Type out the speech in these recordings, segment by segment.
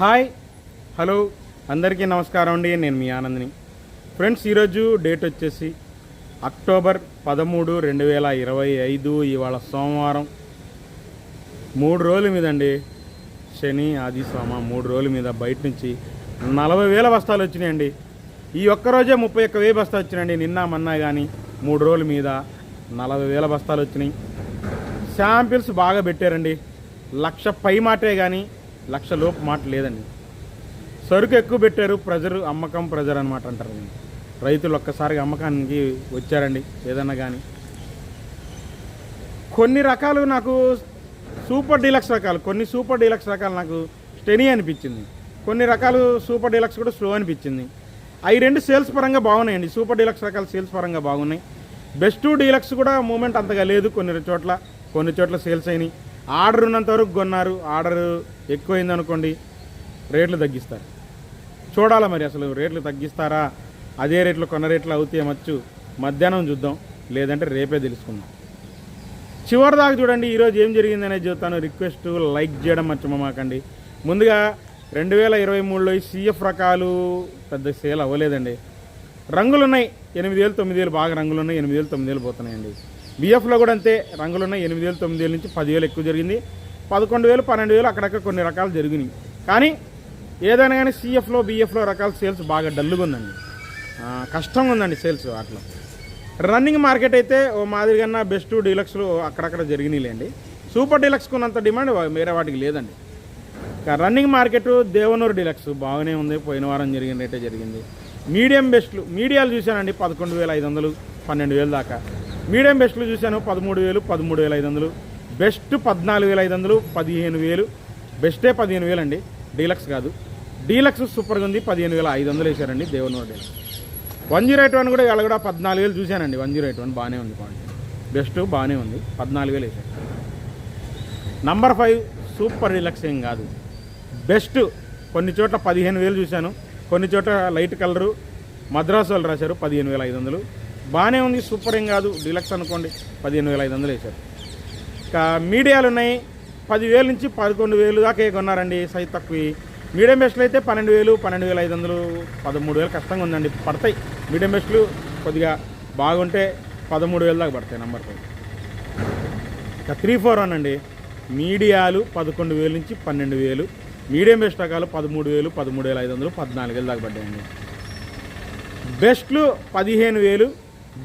Hi hello అందరికీ నమస్కారం అండి. నేను మీ ఆనందిని. ఫ్రెండ్స్ ఈరోజు డేట్ వచ్చేసి అక్టోబర్ పదమూడు రెండు వేల ఇరవై ఐదు ఇవాళ సోమవారం. మూడు రోజుల మీదండి శని ఆది సోమ మూడు రోజుల మీద బయట నుంచి నలభై వేల బస్తాలు వచ్చినాయండి. ఈ ఒక్క రోజే ముప్పై ఒక్క వేయి బస్తాలు వచ్చినాయండి. నిన్న మొన్న కానీ మూడు రోజుల మీద నలభై వేల బస్తాలు వచ్చినాయి. శాంపిల్స్ బాగా పెట్టారండి. లక్ష పై మాటే కానీ లక్ష లోపు మాట లేదండి. సరుకు ఎక్కువ పెట్టారు ప్రజలు అమ్మకం ప్రెజర్ అనమాట అంటారు. రైతులు ఒక్కసారిగా అమ్మకానికి వచ్చారండి ఏదన్నా కానీ కొన్ని రకాలు నాకు సూపర్ డీలక్స్ రకాలు కొన్ని సూపర్ డీలక్స్ రకాలు నాకు స్టెనీ అనిపించింది. కొన్ని రకాలు సూపర్ డీలక్స్ కూడా స్లో అనిపించింది. అవి రెండు సేల్స్ పరంగా బాగున్నాయండి సూపర్ డీలక్స్ రకాలు సేల్స్ పరంగా బాగున్నాయి. బెస్ట్ డీలక్స్ కూడా మూమెంట్ అంతగా లేదు కొన్ని చోట్ల కొన్ని చోట్ల సేల్స్ అయినాయి. ఆర్డర్ ఉన్నంత వరకు కొన్నారు. ఆర్డర్ ఎక్కువైంది అనుకోండి రేట్లు తగ్గిస్తారు. చూడాలా మరి అసలు రేట్లు తగ్గిస్తారా? అదే రేట్లు కొన్న రేట్లు అవుతే మచ్చు? మధ్యాహ్నం చూద్దాం లేదంటే రేపే తెలుసుకుందాం. చివరి దాకా చూడండి ఈరోజు ఏం జరిగిందనే చెబుతాను. రిక్వెస్ట్ లైక్ చేయడం మర్చిపోమాకండి. ముందుగా రెండు వేల ఇరవై మూడులో సీఎఫ్ సిఎఫ్ రకాలు పెద్ద సేల్ అవ్వలేదండి. రంగులు ఉన్నాయి ఎనిమిది వేలు తొమ్మిది వేలు బాగా రంగులు ఉన్నాయి ఎనిమిది వేలు తొమ్మిది వేలు పోతున్నాయండి. బీఎఫ్లో కూడా అంతే. రంగులు ఉన్నాయి. ఎనిమిది వేలు తొమ్మిది వేల నుంచి పదివేలు ఎక్కువ జరిగింది. పదకొండు వేలు పన్నెండు వేలు అక్కడక్కడ కొన్ని రకాలు జరిగినాయి. కానీ ఏదైనా కానీ సీఎఫ్లో బీఎఫ్లో రకాల సేల్స్ బాగా డల్లుగా ఉందండి. కష్టంగా ఉందండి సేల్స్ వాటిలో. రన్నింగ్ మార్కెట్ అయితే ఓ మాదిరిగా బెస్ట్ డీలక్స్లు అక్కడక్కడ జరిగినాయిలేండి. సూపర్ డీలక్స్కి ఉన్నంత డిమాండ్ వేరే వాటికి లేదండి. రన్నింగ్ మార్కెట్ దేవనూరు డీలక్స్ బాగానే ఉంది. పోయిన వారం జరిగిన రేటే జరిగింది. మీడియం బెస్ట్లు మీడియాలు చూశానండి. పదకొండు వేల ఐదు వందలు పన్నెండు వేలు దాకా. మీడియం బెస్ట్లు చూశాను పదమూడు వేలు పదమూడు వేల ఐదు వందలు. బెస్ట్ పద్నాలుగు వేల ఐదు వందలు పదిహేను వేలు. బెస్టే పదిహేను వేలు అండి డీలక్స్ కాదు. డీలక్స్ సూపర్గా ఉంది పదిహేను వేల ఐదు వందలు వేశారండి Devanur deluxe. One zero eight one కూడా ఇవాళ కూడా పద్నాలుగు వేలు చూశానండి వన్ జీరో ఎయిట్ వన్ బాగానే ఉంది క్వాలిటీ. బెస్ట్ బాగానే ఉంది పద్నాలుగు వేలు వేశారు. నంబర్ ఫైవ్ సూపర్ డీలక్స్ ఏం కాదు. బెస్ట్ కొన్ని చోట్ల పదిహేను వేలు చూశాను కొన్ని చోట్ల లైట్ కలరు మద్రాసు వాళ్ళు రాశారు పదిహేను వేల ఐదు వందలు. బాగానే ఉంది సూపర్ ఏం కాదు. డీలక్స్ అనుకోండి పదిహేను వేల ఐదు వందలు వేశారు. ఇంకా మీడియాలు ఉన్నాయి పదివేల నుంచి పదకొండు వేలు దాకా కొన్నారండి? సైజ్ తక్కువ. మీడియం బెస్ట్లు అయితే పన్నెండు వేలు పన్నెండు వేల ఐదు వందలు పదమూడు వేలు కష్టంగా ఉందండి. పడతాయి. మీడియం బెస్ట్లు కొద్దిగా బాగుంటే పదమూడు వేలు దాకా పడతాయి నంబర్ ఫైవ్. ఇక త్రీ ఫోర్ వన్ అండి. మీడియాలు పదకొండు వేలు నుంచి పన్నెండు వేలు మీడియం బెస్ట్ రకాలు పదమూడు వేలు పదమూడు వేల ఐదు వందలు పద్నాలుగు వేలు దాకా పడ్డాయండి. బెస్ట్లు పదిహేను వేలు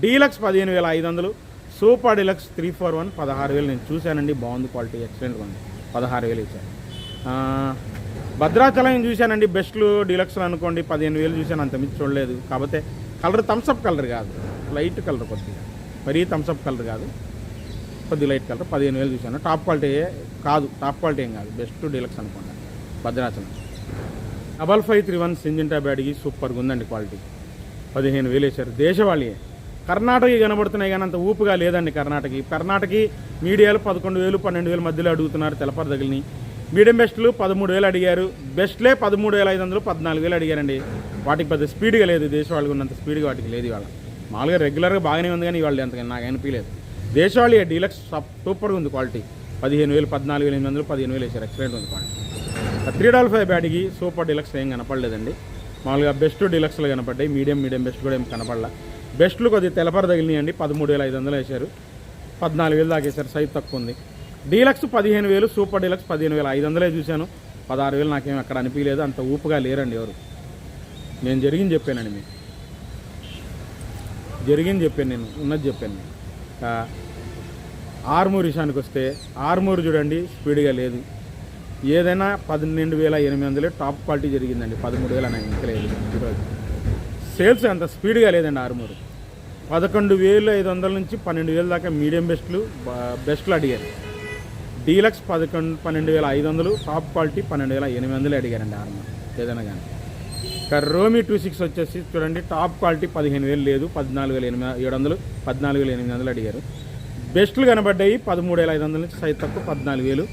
డీలక్స్ పదిహేను వేల ఐదు వందలు super deluxe three four one పదహారు వేలు నేను చూశానండి బాగుంది క్వాలిటీ ఎక్సలెంట్గా ఉంది. పదహారు వేలు ఇచ్చాను భద్రాచలం చూశానండి బెస్ట్లు డీలక్స్లు అనుకోండి పదిహేను వేలు చూశాను అంత మించి చూడలేదు. కాకపోతే కలర్ థమ్స్అప్ కలర్ కాదు. లైట్ కలర్ కొద్దిగా. మరీ థమ్స్అప్ కలర్ కాదు. కొద్ది లైట్ కలర్ పదిహేను వేలు చూశాను. టాప్ క్వాలిటీ కాదు టాప్ క్వాలిటీ ఏం కాదు. బెస్ట్ డీలక్స్ అనుకోండి Bhadrachalam. Double five three one Syngenta బ్యాడ్కి సూపర్గా ఉందండి క్వాలిటీ. పదిహేను వేలు వేశారు. దేశవాళీయే. కర్ణాటక కనబడుతున్నాయి కానీ అంత ఊపుగా లేదండి కర్ణాటక కర్ణాటక మీడియాలు పదకొండు వేలు పన్నెండు వేలు మధ్యలో అడుగుతున్నారు తెలపరదగిలిని మీడియం బెస్ట్లు పదమూడు వేలు అడిగారు. బెస్ట్లే పదమూడు వేల ఐదు వందలు పద్నాలుగు వేలు అడిగారండి. వాటికి పెద్ద స్పీడ్గా లేదు. దేశవాళికి ఉన్నంత స్పీడ్గా వాటికి లేదు ఇవాళ. మామూలుగా రెగ్యులర్గా బాగానే ఉంది కానీ ఇవాళ అంతగా నాకు అనిపించలేదు. దేశవాళీ డీలక్స్ సూపర్గా ఉంది క్వాలిటీ. పదిహేను వేలు పద్నాలుగు వేల ఎనిమిది వందలు పదిహేను వేలు వేసారు. ఎక్సలెంట్ ఉంది క్వాలిటీ. త్రీ డాల్ ఫైవ్ బ్యాట్కి సూపర్ డీలక్స్ ఏం కనపడలేదండి. మామూలుగా బెస్ట్ డీలక్స్లు కనపడ్డాయి. మీడియం మీడియం బెస్ట్ కూడా ఏం కనపడలే. బెస్ట్లు కొద్దిగా తెలపర తగిలినాయండి పదమూడు వేల ఐదు వందలు వేశారు. పద్నాలుగు వేలు దాకా వేశారు. సైజ్ తక్కువ ఉంది. డీలక్స్ పదిహేను వేలు సూపర్ డీలక్స్ పదిహేను వేల ఐదు వందలే చూశాను. పదహారు వేలు నాకేం అక్కడ అనిపించలేదు. అంత ఊపుగా లేరండి ఎవరు. నేను జరిగింది చెప్పానండి మీకు. జరిగింది చెప్పాను నేను. ఉన్నది చెప్పాను నేను. ఆర్మూర్ విషయానికి వస్తే ఆర్మూర్ చూడండి స్పీడ్గా లేదు. ఏదైనా పన్నెండు వేల ఎనిమిది వందలే టాప్ క్వాలిటీ జరిగిందండి. పదమూడు వేల నాకు ఇంకలేదు ఈరోజు. సేల్స్ అంత స్పీడ్గా లేదండి ఆర్మూర్. పదకొండు వేలు ఐదు వందల నుంచి పన్నెండు వేల దాకా మీడియం బెస్ట్లు బెస్ట్లు అడిగారు. డీలక్స్ పదకొండు పన్నెండు వేల ఐదు వందలు టాప్ క్వాలిటీ పన్నెండు వేల ఎనిమిది వందలు అడిగారండి ఆర్మూర్ ఏదైనా కానీ. ఇక రోమి టూ సిక్స్ వచ్చేసి చూడండి టాప్ క్వాలిటీ పదిహేను వేలు లేదు పద్నాలుగు వేల ఎనిమిది ఏడు వందలు పద్నాలుగు వేల ఎనిమిది వందలు అడిగారు. బెస్ట్లు కనబడ్డాయి పదమూడు వేల ఐదు వందల నుంచి సైజ్ తక్కువ పద్నాలుగు వేలు.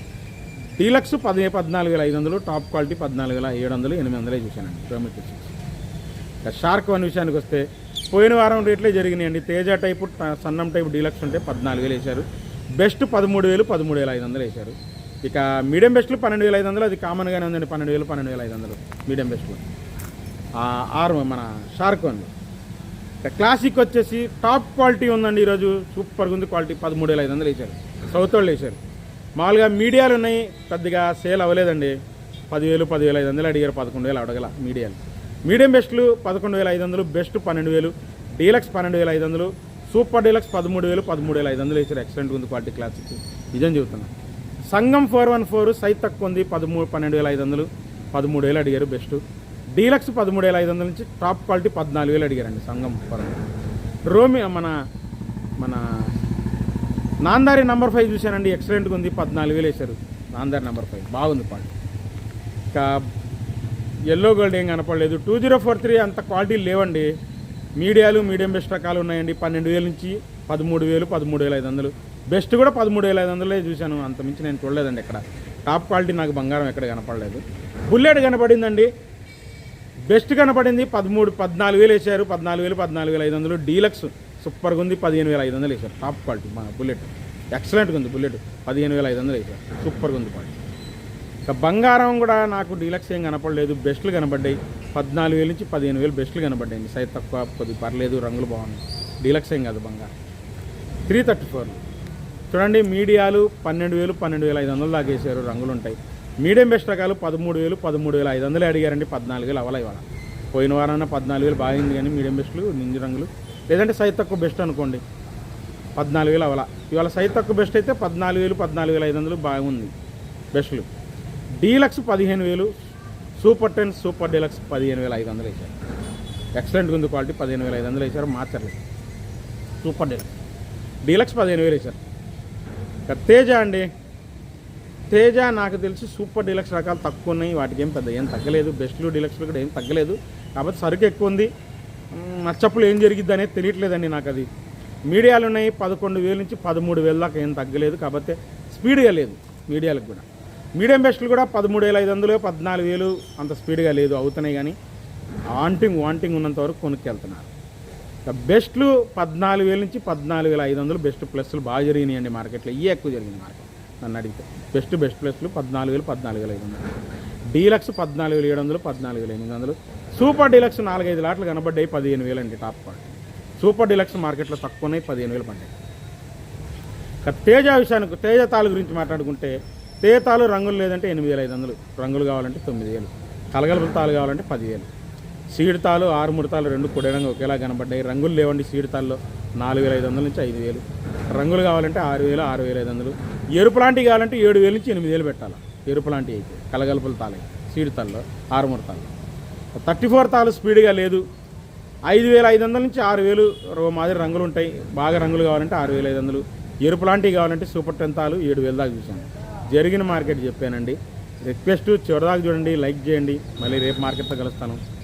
డీలక్స్ పది పద్నాలుగు వేల ఐదు వందలు టాప్ క్వాలిటీ పద్నాలుగు వేల ఏడు వందలు ఎనిమిది వందలే చూశానండి రోమి టూ సిక్స్. ఇక షార్క్ వన్ విషయానికి వస్తే పోయిన వారం రేట్లే జరిగినాయండి. తేజ టైపు సన్నం టైపు డీలక్స్ ఉంటే పద్నాలుగు వేలు వేశారు. బెస్ట్ పదమూడు వేలు పదమూడు వేల ఐదు వందలు వేశారు. ఇక మీడియం బెస్ట్లు పన్నెండు వేల ఐదు వందలు అది కామన్గానే ఉందండి పన్నెండు వేలు పన్నెండు వేల ఐదు వందలు మీడియం బెస్ట్లు. ఆరు మన షార్క్ ఉంది. క్లాసిక్ వచ్చేసి టాప్ క్వాలిటీ ఉందండి ఈరోజు సూపర్గా ఉంది క్వాలిటీ పదమూడు వేల ఐదు వందలు వేశారు. సౌత్ వాళ్ళు వేశారు. మామూలుగా మీడియాలు ఉన్నాయి పెద్దగా సేల్ అవ్వలేదండి. పదివేలు పదివేల ఐదు వందలు అడిగారు పదకొండు వేలు అడగల మీడియాలు. మీడియం బెస్ట్లు పదకొండు వేల ఐదు వందలు బెస్ట్ పన్నెండు వేలు డీలక్స్ పన్నెండు వేల ఐదు వందలు సూపర్ డీలక్స్ పదమూడు వేలు పదమూడు వేల ఐదు వందలు వేసారు. ఎక్సలెంట్ ఉంది క్వాలిటీ క్లాసిక్ నిజం చెబుతున్నా. Sangam four one four size తక్కువ ఉంది. పదమూడు పన్నెండు వేల ఐదు వందలు. పదమూడు వేలు అడిగారు బెస్ట్. డీలక్స్ పదమూడు వేల ఐదు వందల నుంచి టాప్ క్వాలిటీ పద్నాలుగు వేలు అడిగారండి సంగం ఫోర్ రోమి మన మన నాందారి నంబర్ ఫైవ్ చూశానండి. ఎక్సలెంట్గా ఉంది. పద్నాలుగు వేలు వేశారు నాందారి నంబర్ ఫైవ్ బాగుంది క్వాలిటీ ఇంకా ఎల్లో గోల్డ్ ఏం కనపడలేదు. టూ జీరో ఫోర్ త్రీ అంత క్వాలిటీ లేవండి. మీడియాలు మీడియం బెస్ట్ రకాలు ఉన్నాయండి. పన్నెండు వేల నుంచి పదమూడు వేలు పదమూడు వేల ఐదు వందలు. బెస్ట్ కూడా పదమూడు వేల ఐదు వందలే చూశాను. అంత మించి నేను చూడలేదండి ఇక్కడ. టాప్ క్వాలిటీ నాకు బంగారం ఎక్కడ కనపడలేదు. బుల్లెట్ కనపడిందండి. బెస్ట్ కనపడింది. పదమూడు పద్నాలుగు వేలు వేసారు పద్నాలుగు వేలు పద్నాలుగు వేల ఐదు వందలు. డీలక్స్ సూపర్గా ఉంది. పదిహేను వేల ఐదు వందలు వేశారు. టాప్ క్వాలిటీ మా బుల్లెట్ ఎక్సలెంట్గా ఉంది బుల్లెట్ పదిహేను వేల ఐదు వందలు వేశారు. సూపర్గా ఉంది క్వాలిటీ ఇక బంగారం కూడా నాకు డీలక్స్ ఏం కనపడలేదు. బెస్ట్లు కనపడ్డాయి. పద్నాలుగు వేల నుంచి పదిహేను వేలు బెస్ట్లు కనపడ్డాయి. సైజ్ తక్కువ కొద్ది పర్లేదు రంగులు బాగున్నాయి. డీలక్స్ ఏం కాదు బంగారం. Three thirty four. చూడండి మీడియాలు పన్నెండు వేలు పన్నెండు వేల ఐదు వందలు దాకా వేసారు రంగులు ఉంటాయి. మీడియం బెస్ట్ రకాలు పదమూడు వేలు పదమూడు వేల ఐదు వందలు అడిగారండి. పద్నాలుగు వేలు అవ్వాలి ఇవాళ. పోయిన వారాన పద్నాలుగు వేలు బాగింది కానీ మీడియం బెస్ట్లు నింజు రంగులు. లేదంటే సైజ్ తక్కువ బెస్ట్ అనుకోండి. పద్నాలుగు వేలు అవ్వాల ఇవాళ సైజ్ తక్కువ బెస్ట్ అయితే పద్నాలుగు వేలు పద్నాలుగు వేల ఐదు వందలు బాగుంది బెస్ట్లు. డీలక్స్ పదిహేను వేలు సూపర్ టెన్ సూపర్ డీలక్స్ పదిహేను వేల ఐదు వందలు వేశారు. ఎక్సలెంట్ ఉంది క్వాలిటీ పదిహేను వేల ఐదు వందలు వేశారు మార్చర్లేదు సూపర్ డీలక్స్. డీలక్స్ పదిహేను వేలు వేశారు. తేజ అండి. తేజ నాకు తెలిసి సూపర్ డీలక్స్ రకాలు తక్కువ ఉన్నాయి వాటికి ఏం పెద్ద ఏం తగ్గలేదు. బెస్ట్లు డీలక్స్లు కూడా ఏం తగ్గలేదు. కాకపోతే సరుకు ఎక్కువ ఉంది. నచ్చప్పుడు నచ్చప్పులు ఏం జరిగిద్ది అనేది తెలియట్లేదండి నాకు అది. మీడియాలు ఉన్నాయి పదకొండు వేల నుంచి పదమూడు వేల దాకా ఏం తగ్గలేదు. కాకపోతే స్పీడ్గా లేదు మీడియాలకు కూడా. మీడియం బెస్ట్లు కూడా పదమూడు వేల ఐదు వందలు పద్నాలుగు వేలు అంత స్పీడ్గా లేదు అవుతున్నాయి కానీ వాంటింగ్ వాంటింగ్ ఉన్నంత వరకు కొనుక్కెళ్తున్నారు. బెస్ట్లు పద్నాలుగు వేల నుంచి పద్నాలుగు వేల ఐదు వందలు బెస్ట్ ప్లస్లు బాగా జరిగినాయండి మార్కెట్లో. ఇవి ఎక్కువ జరిగింది మార్కెట్ నన్ను అడిగితే. బెస్ట్ బెస్ట్ ప్లస్లు పద్నాలుగు వేలు పద్నాలుగు వేల ఐదు వందలు డీలక్స్ పద్నాలుగు వేల ఏడు వందలు పద్నాలుగు వేల ఎనిమిది వందలు సూపర్ డీలక్స్ నాలుగైదు లాట్లు కనబడ్డాయి పదిహేను వేలు అండి టాప్ క్వాలిటీ. సూపర్ డీలక్స్ మార్కెట్లో తక్కువ ఉన్నాయి పదిహేను వేలు పడ్డాయి. తేజ విషయానికి తేజ తాలు గురించి మాట్లాడుకుంటే తేజ తాలు రంగులు లేదంటే ఎనిమిది వేల ఐదు వందలు. రంగులు కావాలంటే తొమ్మిది వేలు. కలగలుపుల తాలు కావాలంటే పదివేలు. సీడ్ తాలు ఆరు ముడతాలు రెండు కుడేడంగా ఒకేలా కనబడ్డాయి. రంగులు లేవండి సీడ్ తాల్లో. నాలుగు వేల ఐదు వందల నుంచి ఐదు వేలు. రంగులు కావాలంటే ఆరు వేలు ఆరు వేల ఐదు వందలు. ఎరుపు లాంటివి కావాలంటే ఏడు వేలు నుంచి ఎనిమిది వేలు పెట్టాలి. ఎరుపు లాంటివి అయితే. కలగలుపుల తాలే. సీడ్ తాల్లో ఆరు ముడతాల్లో థర్టీ ఫోర్ తాలు స్పీడ్గా లేదు. ఐదు వేల ఐదు వందల నుంచి ఆరు వేలు రో- మాదిరి రంగులు ఉంటాయి. బాగా రంగులు కావాలంటే ఆరు వేల ఐదు వందలు. ఎరుపు లాంటివి కావాలంటే సూపర్ టెన్ తాలు ఏడు వేలు దాకా చూసాను జరిగిన మార్కెట్ చెప్పానండి. రిక్వెస్ట్ చివరిదాకా చూడండి లైక్ చేయండి. మళ్ళీ రేపు మార్కెట్తో కలుస్తాను.